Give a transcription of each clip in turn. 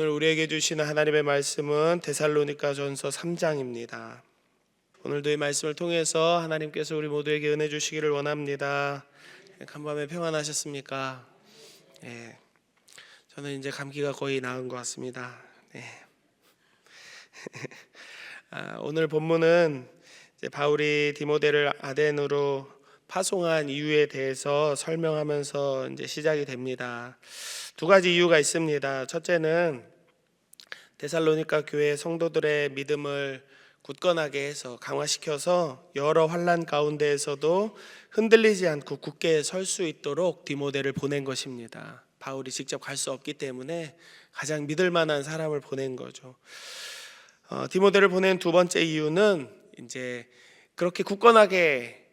오늘 우리에게 주시는 하나님의 말씀은 데살로니가 전서 3장입니다. 오늘도 이 말씀을 통해서 하나님께서 우리 모두에게 은혜 주시기를 원합니다. 간밤에 평안하셨습니까? 네. 저는 이제 감기가 거의 나은 것 같습니다. 네. 아, 오늘 본문은 바울이 디모데를 아덴으로 파송한 이유에 대해서 설명하면서 이제 시작이 됩니다. 두 가지 이유가 있습니다. 첫째는 데살로니가 교회 성도들의 믿음을 굳건하게 해서 강화시켜서 여러 환란 가운데에서도 흔들리지 않고 굳게 설 수 있도록 디모데를 보낸 것입니다. 바울이 직접 갈 수 없기 때문에 가장 믿을 만한 사람을 보낸 거죠. 어, 디모데를 보낸 두 번째 이유는 이제 그렇게 굳건하게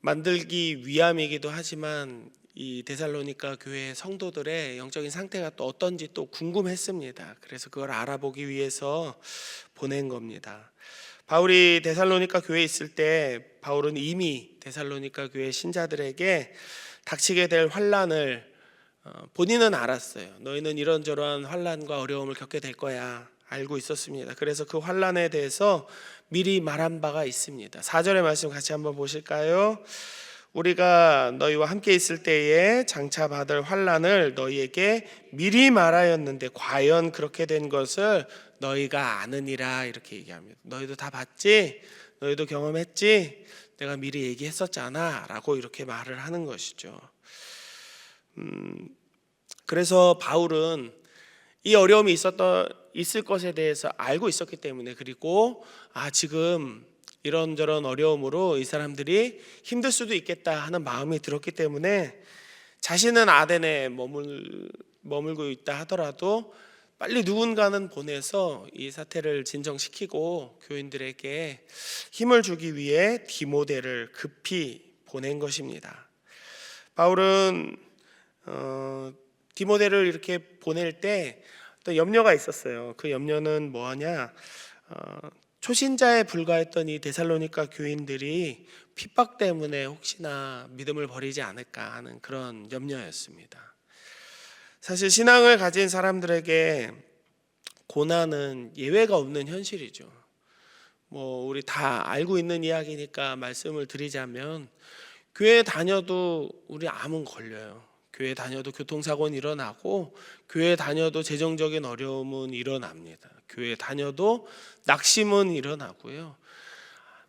만들기 위함이기도 하지만 이 데살로니가 교회 성도들의 영적인 상태가 또 어떤지 또 궁금했습니다. 그래서 그걸 알아보기 위해서 보낸 겁니다. 바울이 데살로니가 교회에 있을 때 바울은 이미 데살로니가 교회 신자들에게 닥치게 될 환란을 어, 본인은 알았어요. 너희는 이런저런 환란과 어려움을 겪게 될 거야. 알고 있었습니다. 그래서 그 환란에 대해서 미리 말한 바가 있습니다. 4절의 말씀 같이 한번 보실까요? 우리가 너희와 함께 있을 때에 장차 받을 환란을 너희에게 미리 말하였는데 과연 그렇게 된 것을 너희가 아느니라 이렇게 얘기합니다. 너희도 다 봤지? 너희도 경험했지? 내가 미리 얘기했었잖아라고 이렇게 말을 하는 것이죠. 음, 그래서 바울은 이 어려움이 있었던 있을 것에 대해서 알고 있었기 때문에 그리고 아 지금 이런저런 어려움으로 이 사람들이 힘들 수도 있겠다 하는 마음이 들었기 때문에 자신은 아덴에 머물 머물고 있다 하더라도 빨리 누군가는 보내서 이 사태를 진정시키고 교인들에게 힘을 주기 위해 디모데를 급히 보낸 것입니다. 바울은 어, 디모데를 이렇게 보낼 때 어떤 염려가 있었어요. 그 염려는 뭐하냐? 어, 초신자에 불과했던 이 데살로니가 교인들이 핍박 때문에 혹시나 믿음을 버리지 않을까 하는 그런 염려였습니다. 사실 신앙을 가진 사람들에게 고난은 예외가 없는 현실이죠. 뭐 우리 다 알고 있는 이야기니까 말씀을 드리자면 교회 다녀도 우리 암은 걸려요. 교회 다녀도 교통사고는 일어나고 교회 다녀도 재정적인 어려움은 일어납니다. 교회 다녀도 낙심은 일어나고요.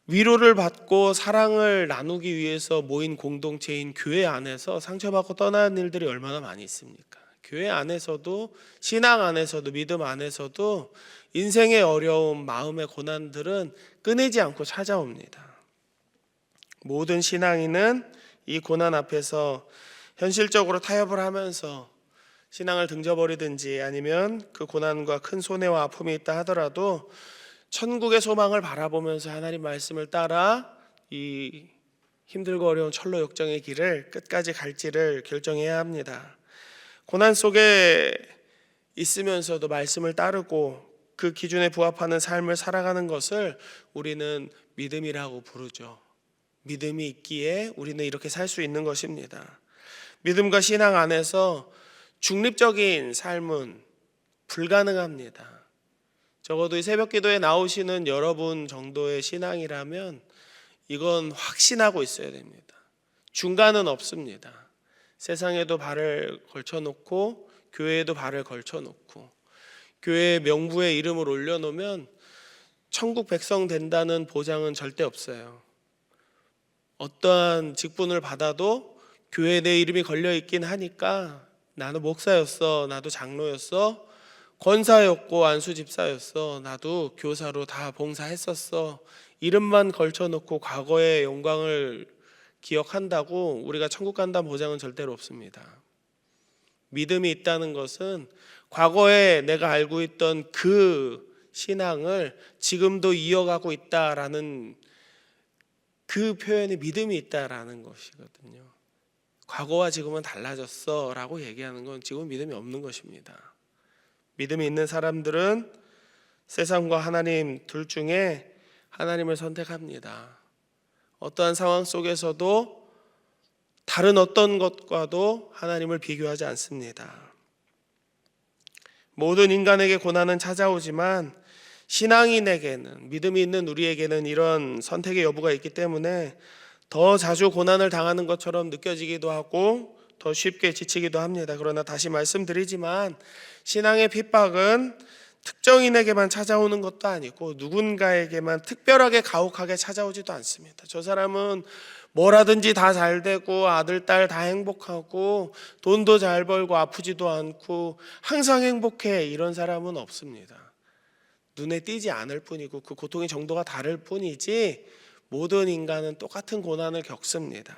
위로를 받고 사랑을 나누기 위해서 모인 공동체인 교회 안에서 상처받고 떠나는 일들이 얼마나 많이 있습니까? 교회 안에서도 신앙 안에서도 믿음 안에서도 인생의 어려움, 마음의 고난들은 끊이지 않고 찾아옵니다. 모든 신앙인은 이 고난 앞에서 현실적으로 타협을 하면서 신앙을 등져버리든지 아니면 그 고난과 큰 손해와 아픔이 있다 하더라도 천국의 소망을 바라보면서 하나님 말씀을 따라 이 힘들고 어려운 철로 역정의 길을 끝까지 갈지를 결정해야 합니다. 고난 속에 있으면서도 말씀을 따르고 그 기준에 부합하는 삶을 살아가는 것을 우리는 믿음이라고 부르죠. 믿음이 있기에 우리는 이렇게 살 수 있는 것입니다. 믿음과 신앙 안에서 중립적인 삶은 불가능합니다. 적어도 이 새벽 기도에 나오시는 여러분 정도의 신앙이라면 이건 확신하고 있어야 됩니다. 중간은 없습니다. 세상에도 발을 걸쳐놓고 교회에도 발을 걸쳐놓고 교회의 명부에 이름을 올려놓으면 천국 백성 된다는 보장은 절대 없어요. 어떠한 직분을 받아도 교회에 내 이름이 걸려 있긴 하니까 나는 목사였어, 나도 장로였어, 권사였고 안수 집사였어, 나도 교사로 다 봉사했었어. 이름만 걸쳐놓고 과거의 영광을 기억한다고 우리가 천국 간다는 보장은 절대로 없습니다. 믿음이 있다는 것은 과거에 내가 알고 있던 그 신앙을 지금도 이어가고 있다라는 그 표현이 믿음이 있다라는 것이거든요. 과거와 지금은 달라졌어 라고 얘기하는 건 지금 믿음이 없는 것입니다. 믿음이 있는 사람들은 세상과 하나님 둘 중에 하나님을 선택합니다. 어떠한 상황 속에서도 다른 어떤 것과도 하나님을 비교하지 않습니다. 모든 인간에게 고난은 찾아오지만 신앙인에게는 믿음이 있는 우리에게는 이런 선택의 여부가 있기 때문에 더 자주 고난을 당하는 것처럼 느껴지기도 하고 더 쉽게 지치기도 합니다. 그러나 다시 말씀드리지만 신앙의 핍박은 특정인에게만 찾아오는 것도 아니고 누군가에게만 특별하게 가혹하게 찾아오지도 않습니다. 저 사람은 뭐라든지 다 잘 되고 아들, 딸 다 행복하고 돈도 잘 벌고 아프지도 않고 항상 행복해 이런 사람은 없습니다. 눈에 띄지 않을 뿐이고 그 고통의 정도가 다를 뿐이지 모든 인간은 똑같은 고난을 겪습니다.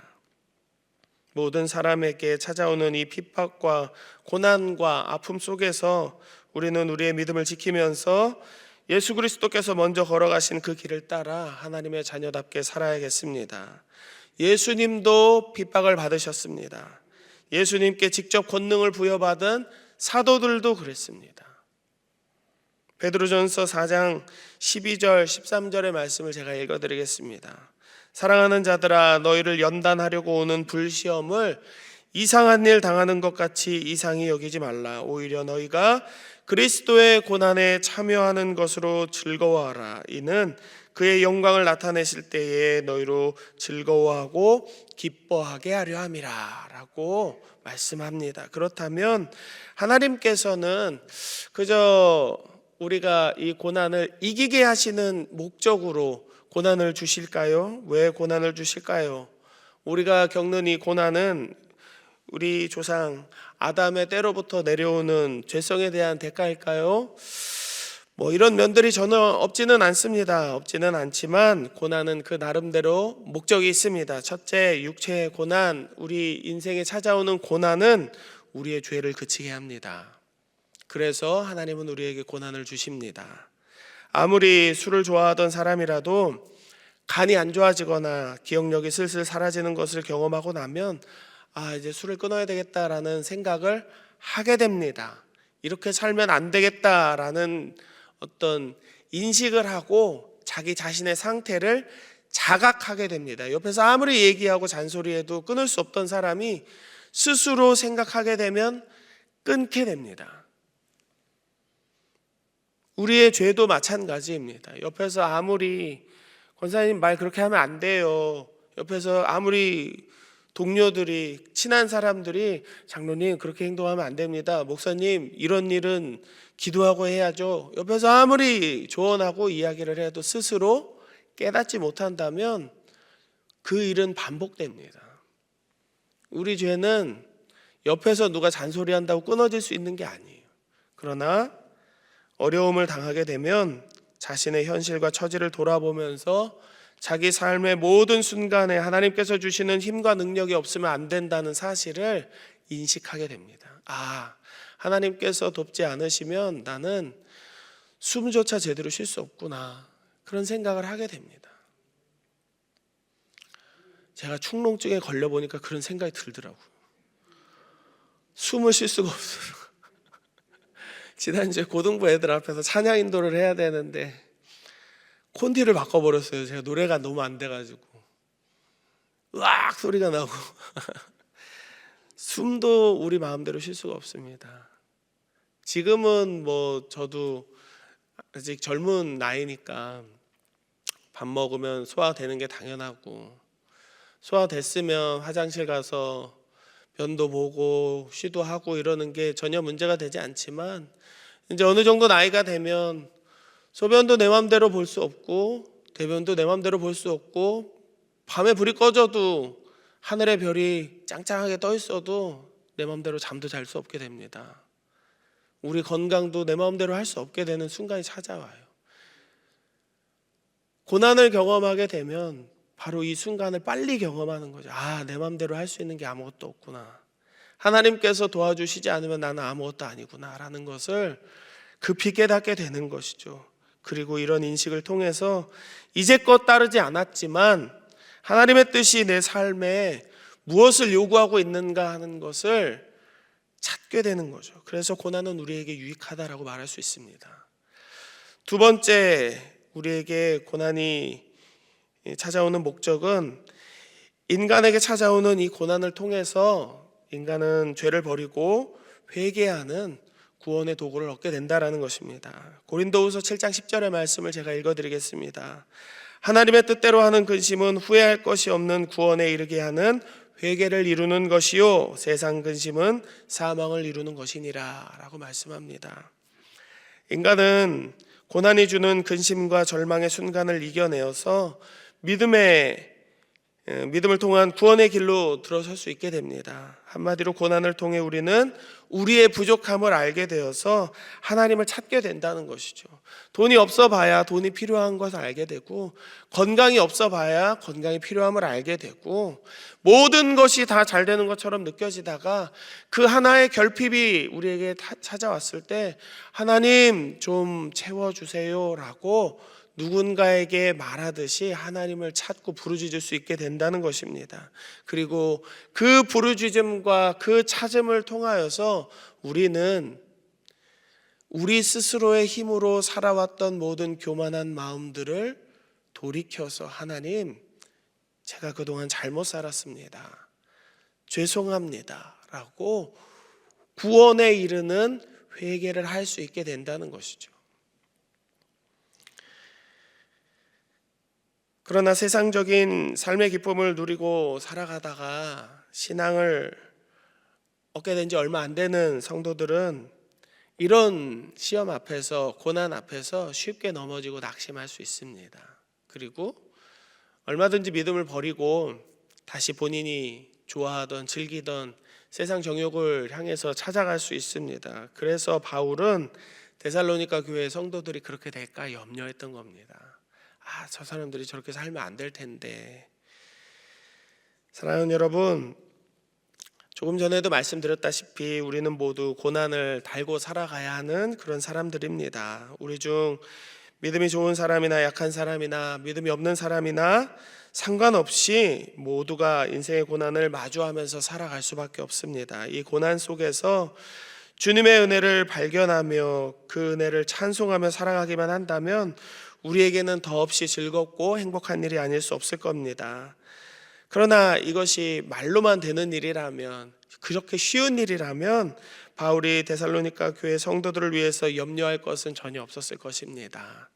모든 사람에게 찾아오는 이 핍박과 고난과 아픔 속에서 우리는 우리의 믿음을 지키면서 예수 그리스도께서 먼저 걸어가신 그 길을 따라 하나님의 자녀답게 살아야겠습니다. 예수님도 핍박을 받으셨습니다. 예수님께 직접 권능을 부여받은 사도들도 그랬습니다. 베드로전서 4장 12절 13절의 말씀을 제가 읽어 드리겠습니다. 사랑하는 자들아 너희를 연단하려고 오는 불시험을 이상한 일 당하는 것 같이 이상히 여기지 말라 오히려 너희가 그리스도의 고난에 참여하는 것으로 즐거워하라 이는 그의 영광을 나타내실 때에 너희로 즐거워하고 기뻐하게 하려 함이라 라고 말씀합니다. 그렇다면 하나님께서는 그저 우리가 이 고난을 이기게 하시는 목적으로 고난을 주실까요? 왜 고난을 주실까요? 우리가 겪는 이 고난은 우리 조상 아담의 때로부터 내려오는 죄성에 대한 대가일까요? 뭐 이런 면들이 저는 없지는 않습니다. 없지는 않지만 고난은 그 나름대로 목적이 있습니다. 첫째, 육체의 고난, 우리 인생에 찾아오는 고난은 우리의 죄를 그치게 합니다. 그래서 하나님은 우리에게 고난을 주십니다. 아무리 술을 좋아하던 사람이라도 간이 안 좋아지거나 기억력이 슬슬 사라지는 것을 경험하고 나면 아, 이제 술을 끊어야 되겠다라는 생각을 하게 됩니다. 이렇게 살면 안 되겠다라는 어떤 인식을 하고 자기 자신의 상태를 자각하게 됩니다. 옆에서 아무리 얘기하고 잔소리해도 끊을 수 없던 사람이 스스로 생각하게 되면 끊게 됩니다. 우리의 죄도 마찬가지입니다. 옆에서 아무리 권사님 말 그렇게 하면 안 돼요. 옆에서 아무리 동료들이 친한 사람들이 장로님 그렇게 행동하면 안 됩니다. 목사님 이런 일은 기도하고 해야죠. 옆에서 아무리 조언하고 이야기를 해도 스스로 깨닫지 못한다면 그 일은 반복됩니다. 우리 죄는 옆에서 누가 잔소리한다고 끊어질 수 있는 게 아니에요. 그러나 어려움을 당하게 되면 자신의 현실과 처지를 돌아보면서 자기 삶의 모든 순간에 하나님께서 주시는 힘과 능력이 없으면 안 된다는 사실을 인식하게 됩니다. 아, 하나님께서 돕지 않으시면 나는 숨조차 제대로 쉴 수 없구나. 그런 생각을 하게 됩니다. 제가 축농증에 걸려 보니까 그런 생각이 들더라고요. 숨을 쉴 수가 없어요. 지난주에 고등부 애들 앞에서 찬양 인도를 해야 되는데 콘디를 바꿔버렸어요. 제가 노래가 너무 안 돼가지고 으악 소리가 나고 숨도 우리 마음대로 쉴 수가 없습니다. 지금은 뭐 저도 아직 젊은 나이니까 밥 먹으면 소화되는 게 당연하고 소화됐으면 화장실 가서 면도 보고 쉬도 하고 이러는 게 전혀 문제가 되지 않지만 이제 어느 정도 나이가 되면 소변도 내 맘대로 볼 수 없고 대변도 내 맘대로 볼 수 없고 밤에 불이 꺼져도 하늘의 별이 짱짱하게 떠 있어도 내 맘대로 잠도 잘 수 없게 됩니다. 우리 건강도 내 마음대로 할 수 없게 되는 순간이 찾아와요. 고난을 경험하게 되면 바로 이 순간을 빨리 경험하는 거죠. 아, 내 마음대로 할 수 있는 게 아무것도 없구나. 하나님께서 도와주시지 않으면 나는 아무것도 아니구나라는 것을 급히 깨닫게 되는 것이죠. 그리고 이런 인식을 통해서 이제껏 따르지 않았지만 하나님의 뜻이 내 삶에 무엇을 요구하고 있는가 하는 것을 찾게 되는 거죠. 그래서 고난은 우리에게 유익하다라고 말할 수 있습니다. 두 번째, 우리에게 고난이 찾아오는 목적은 인간에게 찾아오는 이 고난을 통해서 인간은 죄를 버리고 회개하는 구원의 도구를 얻게 된다라는 것입니다. 고린도후서 7장 10절의 말씀을 제가 읽어 드리겠습니다. 하나님의 뜻대로 하는 근심은 후회할 것이 없는 구원에 이르게 하는 회개를 이루는 것이요 세상 근심은 사망을 이루는 것이니라라고 말씀합니다. 인간은 고난이 주는 근심과 절망의 순간을 이겨내어서 믿음의 예, 믿음을 통한 구원의 길로 들어설 수 있게 됩니다. 한마디로 고난을 통해 우리는 우리의 부족함을 알게 되어서 하나님을 찾게 된다는 것이죠. 돈이 없어 봐야 돈이 필요한 것을 알게 되고 건강이 없어 봐야 건강이 필요함을 알게 되고 모든 것이 다 잘 되는 것처럼 느껴지다가 그 하나의 결핍이 우리에게 타- 찾아왔을 때 하나님 좀 채워 주세요 라고 누군가에게 말하듯이 하나님을 찾고 부르짖을 수 있게 된다는 것입니다. 그리고 그 부르짖음과 그 찾음을 통하여서 우리는 우리 스스로의 힘으로 살아왔던 모든 교만한 마음들을 돌이켜서 하나님, 제가 그동안 잘못 살았습니다. 죄송합니다. 라고 구원에 이르는 회개를 할 수 있게 된다는 것이죠. 그러나 세상적인 삶의 기쁨을 누리고 살아가다가 신앙을 얻게 된 지 얼마 안 되는 성도들은 이런 시험 앞에서 고난 앞에서 쉽게 넘어지고 낙심할 수 있습니다. 그리고 얼마든지 믿음을 버리고 다시 본인이 좋아하던 즐기던 세상 정욕을 향해서 찾아갈 수 있습니다. 그래서 바울은 데살로니가 교회 성도들이 그렇게 될까 염려했던 겁니다. 아, 저 사람들이 저렇게 살면 안 될 텐데. 사랑하는 여러분, 조금 전에도 말씀드렸다시피 우리는 모두 고난을 달고 살아가야 하는 그런 사람들입니다. 우리 중 믿음이 좋은 사람이나 약한 사람이나 믿음이 없는 사람이나 상관없이 모두가 인생의 고난을 마주하면서 살아갈 수밖에 없습니다. 이 고난 속에서 주님의 은혜를 발견하며 그 은혜를 찬송하며 살아가기만 한다면 우리에게는 더없이 즐겁고 행복한 일이 아닐 수 없을 겁니다. 그러나 이것이 말로만 되는 일이라면 그렇게 쉬운 일이라면 바울이 데살로니가 교회 성도들을 위해서 염려할 것은 전혀 없었을 것입니다.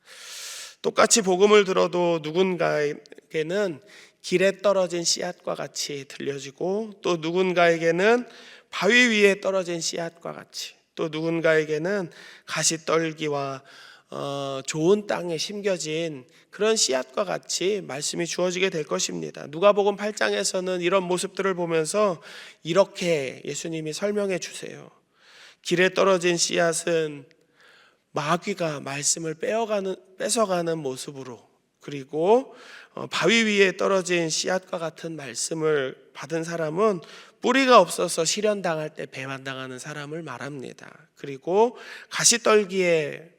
똑같이 복음을 들어도 누군가에게는 길에 떨어진 씨앗과 같이 들려지고 또 누군가에게는 바위 위에 떨어진 씨앗과 같이 또 누군가에게는 가시떨기와 어, 좋은 땅에 심겨진 그런 씨앗과 같이 말씀이 주어지게 될 것입니다. 누가복음 8장에서는 이런 모습들을 보면서 이렇게 예수님이 설명해 주세요. 길에 떨어진 씨앗은 마귀가 말씀을 빼어가는 뺏어가는 모습으로 그리고 어, 바위 위에 떨어진 씨앗과 같은 말씀을 받은 사람은 뿌리가 없어서 실현당할 때 배반당하는 사람을 말합니다. 그리고 가시떨기에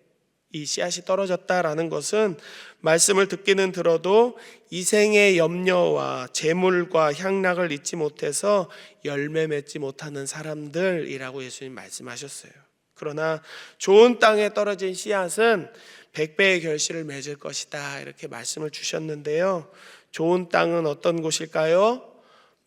이 씨앗이 떨어졌다라는 것은 말씀을 듣기는 들어도 이생의 염려와 재물과 향락을 잊지 못해서 열매 맺지 못하는 사람들이라고 예수님 말씀하셨어요. 그러나 좋은 땅에 떨어진 씨앗은 백배의 결실을 맺을 것이다 이렇게 말씀을 주셨는데요. 좋은 땅은 어떤 곳일까요?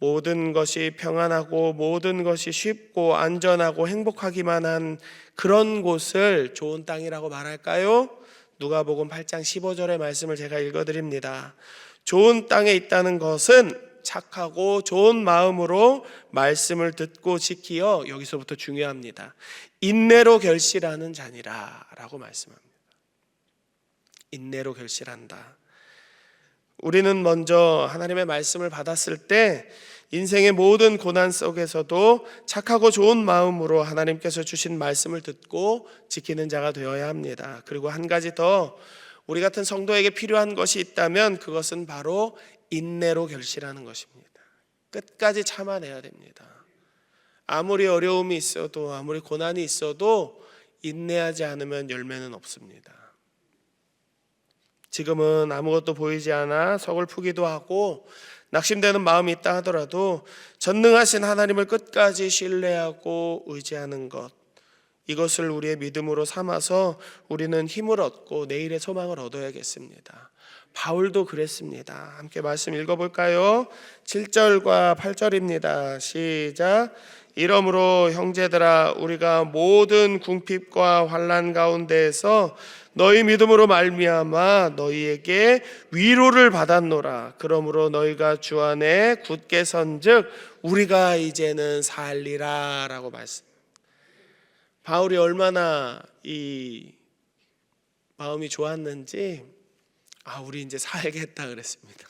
모든 것이 평안하고 모든 것이 쉽고 안전하고 행복하기만 한 그런 곳을 좋은 땅이라고 말할까요? 누가복음 8장 15절의 말씀을 제가 읽어 드립니다. 좋은 땅에 있다는 것은 착하고 좋은 마음으로 말씀을 듣고 지키어 여기서부터 중요합니다. 인내로 결실하는 자니라라고 말씀합니다. 인내로 결실한다. 우리는 먼저 하나님의 말씀을 받았을 때 인생의 모든 고난 속에서도 착하고 좋은 마음으로 하나님께서 주신 말씀을 듣고 지키는 자가 되어야 합니다. 그리고 한 가지 더 우리 같은 성도에게 필요한 것이 있다면 그것은 바로 인내로 결실하는 것입니다. 끝까지 참아내야 됩니다. 아무리 어려움이 있어도 아무리 고난이 있어도 인내하지 않으면 열매는 없습니다. 지금은 아무것도 보이지 않아 서글프기도 하고 낙심되는 마음이 있다 하더라도 전능하신 하나님을 끝까지 신뢰하고 의지하는 것 이것을 우리의 믿음으로 삼아서 우리는 힘을 얻고 내일의 소망을 얻어야겠습니다. 바울도 그랬습니다. 함께 말씀 읽어볼까요? 7절과 8절입니다. 시작. 이러므로 형제들아 우리가 모든 궁핍과 환난 가운데에서 너희 믿음으로 말미암아 너희에게 위로를 받았노라. 그러므로 너희가 주 안에 굳게 선즉 우리가 이제는 살리라라고 말씀. 바울이 얼마나 이 마음이 좋았는지 아 우리 이제 살겠다 그랬습니다.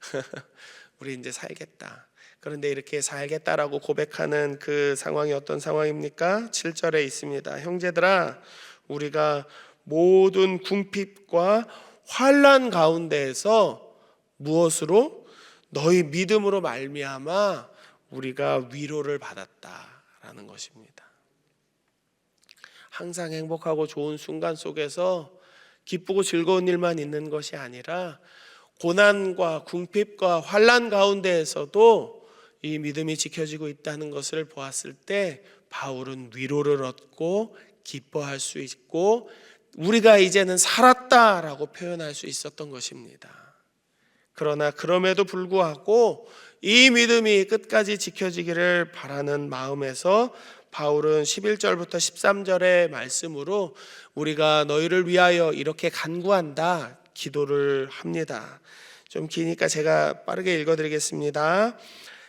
우리 이제 살겠다. 그런데 이렇게 살겠다라고 고백하는 그 상황이 어떤 상황입니까? 7절에 있습니다. 형제들아 우리가 모든 궁핍과 환란 가운데에서 무엇으로 너희 믿음으로 말미암아 우리가 위로를 받았다라는 것입니다. 항상 행복하고 좋은 순간 속에서 기쁘고 즐거운 일만 있는 것이 아니라 고난과 궁핍과 환란 가운데에서도 이 믿음이 지켜지고 있다는 것을 보았을 때 바울은 위로를 얻고 기뻐할 수 있고 우리가 이제는 살았다라고 표현할 수 있었던 것입니다. 그러나 그럼에도 불구하고 이 믿음이 끝까지 지켜지기를 바라는 마음에서 바울은 11절부터 13절의 말씀으로 우리가 너희를 위하여 이렇게 간구한다 기도를 합니다. 좀 기니까 제가 빠르게 읽어 드리겠습니다.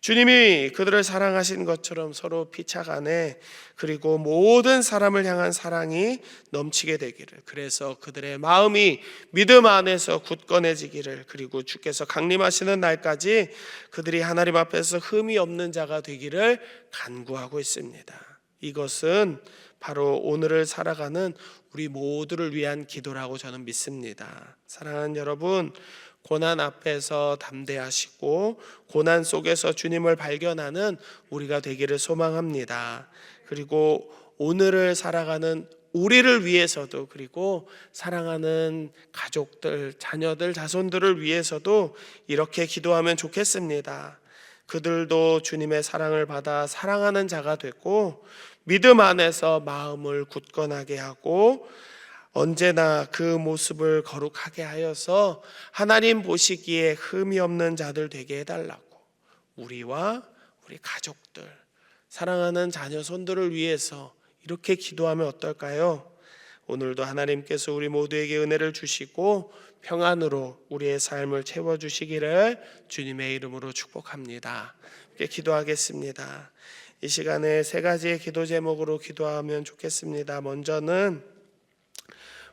주님이 그들을 사랑하신 것처럼 서로 피차간에 그리고 모든 사람을 향한 사랑이 넘치게 되기를 그래서 그들의 마음이 믿음 안에서 굳건해지기를 그리고 주께서 강림하시는 날까지 그들이 하나님 앞에서 흠이 없는 자가 되기를 간구하고 있습니다. 이것은 바로 오늘을 살아가는 우리 모두를 위한 기도라고 저는 믿습니다. 사랑하는 여러분, 고난 앞에서 담대하시고 고난 속에서 주님을 발견하는 우리가 되기를 소망합니다. 그리고 오늘을 살아가는 우리를 위해서도 그리고 사랑하는 가족들, 자녀들, 자손들을 위해서도 이렇게 기도하면 좋겠습니다. 그들도 주님의 사랑을 받아 사랑하는 자가 되고 믿음 안에서 마음을 굳건하게 하고 언제나 그 모습을 거룩하게 하여서 하나님 보시기에 흠이 없는 자들 되게 해달라고 우리와 우리 가족들 사랑하는 자녀 손들을 위해서 이렇게 기도하면 어떨까요? 오늘도 하나님께서 우리 모두에게 은혜를 주시고 평안으로 우리의 삶을 채워 주시기를 주님의 이름으로 축복합니다. 이렇게 기도하겠습니다. 이 시간에 세 가지의 기도 제목으로 기도하면 좋겠습니다. 먼저는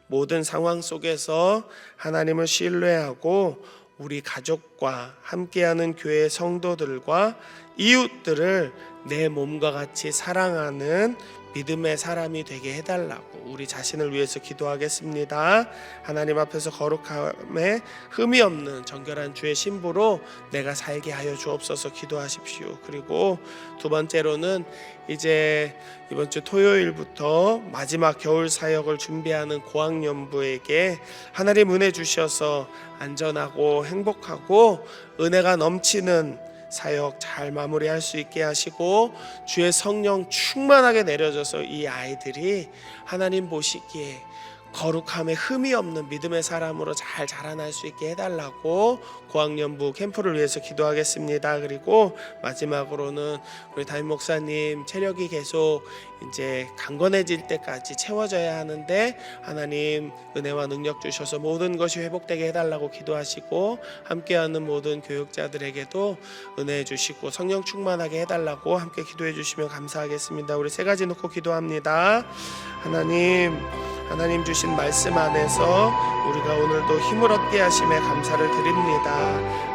모든 상황 속에서 하나님을 신뢰하고 우리 가족과 함께하는 교회 성도들과 이웃들을 내 몸과 같이 사랑하는 믿음의 사람이 되게 해달라고 우리 자신을 위해서 기도하겠습니다. 하나님 앞에서 거룩함에 흠이 없는 정결한 주의 신부로 내가 살게 하여 주옵소서 기도하십시오. 그리고 두 번째로는 이제 이번 주 토요일부터 마지막 겨울 사역을 준비하는 고학년부에게 하나님 은혜 주셔서 안전하고 행복하고 은혜가 넘치는 사역 잘 마무리할 수 있게 하시고 주의 성령 충만하게 내려져서 이 아이들이 하나님 보시기에 거룩함에 흠이 없는 믿음의 사람으로 잘 자라날 수 있게 해달라고 고학년부 캠프를 위해서 기도하겠습니다. 그리고 마지막으로는 우리 담임 목사님 체력이 계속 이제 강건해질 때까지 채워져야 하는데 하나님 은혜와 능력 주셔서 모든 것이 회복되게 해달라고 기도하시고 함께하는 모든 교육자들에게도 은혜 주시고 성령 충만하게 해달라고 함께 기도해 주시면 감사하겠습니다. 우리 세 가지 놓고 기도합니다. 하나님. 하나님 주신 말씀 안에서 우리가 오늘도 힘을 얻게 하심에 감사를 드립니다.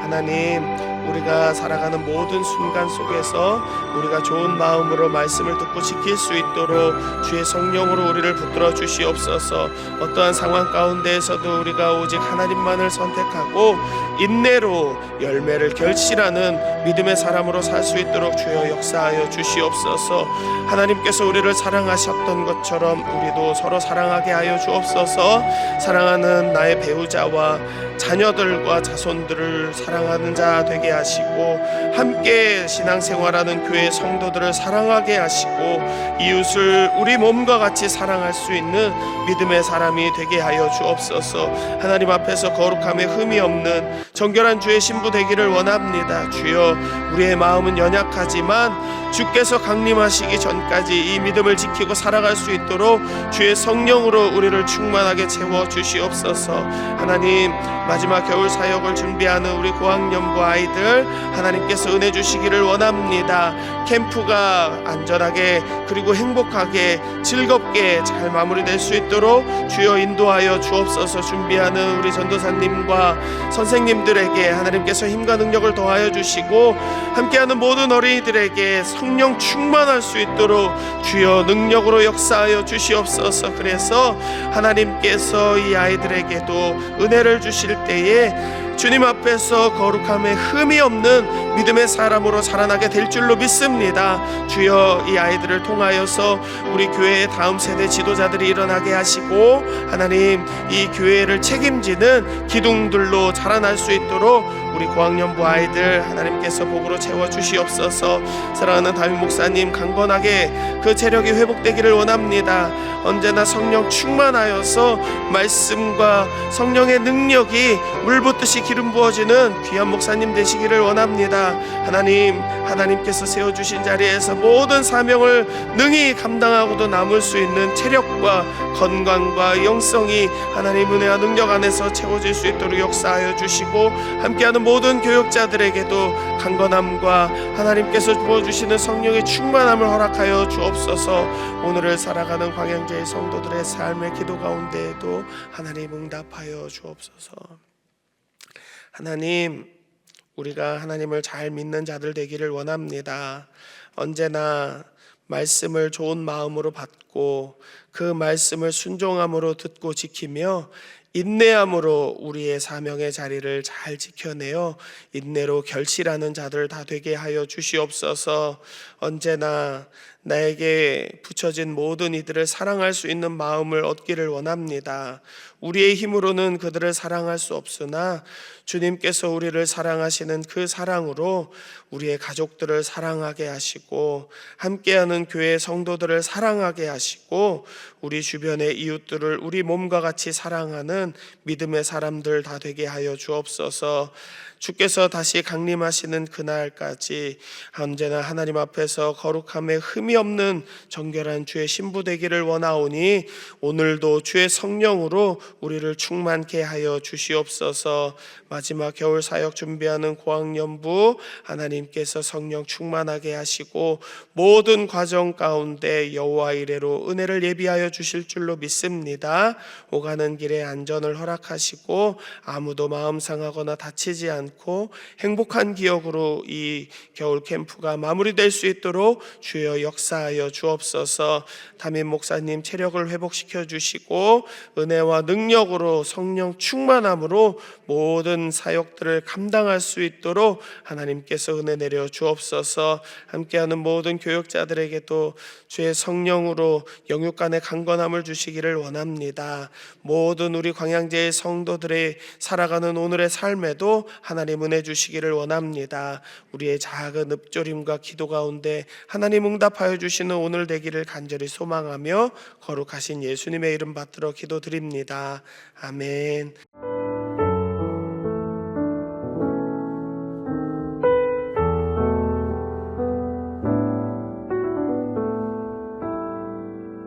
하나님 우리가 살아가는 모든 순간 속에서 우리가 좋은 마음으로 말씀을 듣고 지킬 수 있도록 주의 성령으로 우리를 붙들어 주시옵소서. 어떠한 상황 가운데에서도 우리가 오직 하나님만을 선택하고 인내로 열매를 결실하는 믿음의 사람으로 살 수 있도록 주여 역사하여 주시옵소서. 하나님께서 우리를 사랑하셨던 것처럼 우리도 서로 사랑하게 하여 주옵소서. 사랑하는 나의 배우자와 자녀들과 자손들을 사랑하는 자 되게 하 시고 함께 신앙생활하는 교회 성도들을 사랑하게 하시고 이웃을 우리 몸과 같이 사랑할 수 있는 믿음의 사람이 되게 하여 주옵소서. 하나님 앞에서 거룩함에 흠이 없는 정결한 주의 신부 되기를 원합니다. 주여 우리의 마음은 연약하지만 주께서 강림하시기 전까지 이 믿음을 지키고 살아갈 수 있도록 주의 성령으로 우리를 충만하게 채워 주시옵소서. 하나님 마지막 겨울 사역을 준비하는 우리 고학년부 아이들 하나님께서 은혜 주시기를 원합니다. 캠프가 안전하게 그리고 행복하게 즐겁게 잘 마무리될 수 있도록 주여 인도하여 주옵소서 준비하는 우리 전도사님과 선생님들에게 하나님께서 힘과 능력을 더하여 주시고 함께하는 모든 어린이들에게 성령 충만할 수 있도록 주여 능력으로 역사하여 주시옵소서 그래서 하나님께서 이 아이들에게도 은혜를 주실 때에 주님 앞에서 거룩함에 흠이 없는 믿음의 사람으로 살아나게 될 줄로 믿습니다. 주여 이 아이들을 통하여서 우리 교회의 다음 세대 지도자들이 일어나게 하시고 하나님 이 교회를 책임지는 기둥들로 자라날 수 있도록 우리 고학년부 아이들 하나님께서 복으로 채워 주시옵소서. 사랑하는 담임 목사님 강건하게 그 체력이 회복되기를 원합니다. 언제나 성령 충만하여서 말씀과 성령의 능력이 물 붓듯이 기름 부어지는 귀한 목사님 되시기를 원합니다. 하나님, 하나님께서 세워 주신 자리에서 모든 사명을 능히 감당하고도 남을 수 있는 체력과 건강과 영성이 하나님 은혜와 능력 안에서 채워질 수 있도록 역사하여 주시고 함께하는 모든 교역자들에게도 강건함과 하나님께서 부어주시는 성령의 충만함을 허락하여 주옵소서. 오늘을 살아가는 광양제의 성도들의 삶의 기도 가운데에도 하나님 응답하여 주옵소서. 하나님 우리가 하나님을 잘 믿는 자들 되기를 원합니다. 언제나 말씀을 좋은 마음으로 받고 그 말씀을 순종함으로 듣고 지키며 인내함으로 우리의 사명의 자리를 잘 지켜내어 인내로 결실하는 자들 다 되게 하여 주시옵소서. 언제나 나에게 붙여진 모든 이들을 사랑할 수 있는 마음을 얻기를 원합니다. 우리의 힘으로는 그들을 사랑할 수 없으나 주님께서 우리를 사랑하시는 그 사랑으로 우리의 가족들을 사랑하게 하시고 함께하는 교회 성도들을 사랑하게 하시고 우리 주변의 이웃들을 우리 몸과 같이 사랑하는 믿음의 사람들 다 되게 하여 주옵소서. 주께서 다시 강림하시는 그날까지 언제나 하나님 앞에 서 거룩함에 흠이 없는 정결한 주의 신부 되기를 원하오니 오늘도 주의 성령으로 우리를 충만케 하여 주시옵소서. 마지막 겨울 사역 준비하는 고학년부 하나님께서 성령 충만하게 하시고 모든 과정 가운데 여호와 이래로 은혜를 예비하여 주실 줄로 믿습니다. 오가는 길에 안전을 허락하시고 아무도 마음 상하거나 다치지 않고 행복한 기억으로 이 겨울 캠프가 마무리될 수 있도록 주여 역사하여 주옵소서. 담임 목사님 체력을 회복시켜 주시고 은혜와 능력으로 성령 충만함으로 모든 사역들을 감당할 수 있도록 하나님께서 은혜 내려 주옵소서. 함께하는 모든 교역자들에게도 주의 성령으로 영육 간의 강건함을 주시기를 원합니다. 모든 우리 광양제의 성도들의 살아가는 오늘의 삶에도 하나님 은혜 주시기를 원합니다. 우리의 작은 읊조림과 기도 가운데 하나님 응답하여 주시는 오늘 되기를 간절히 소망하며 거룩하신 예수님의 이름 받들어 기도드립니다. 아멘.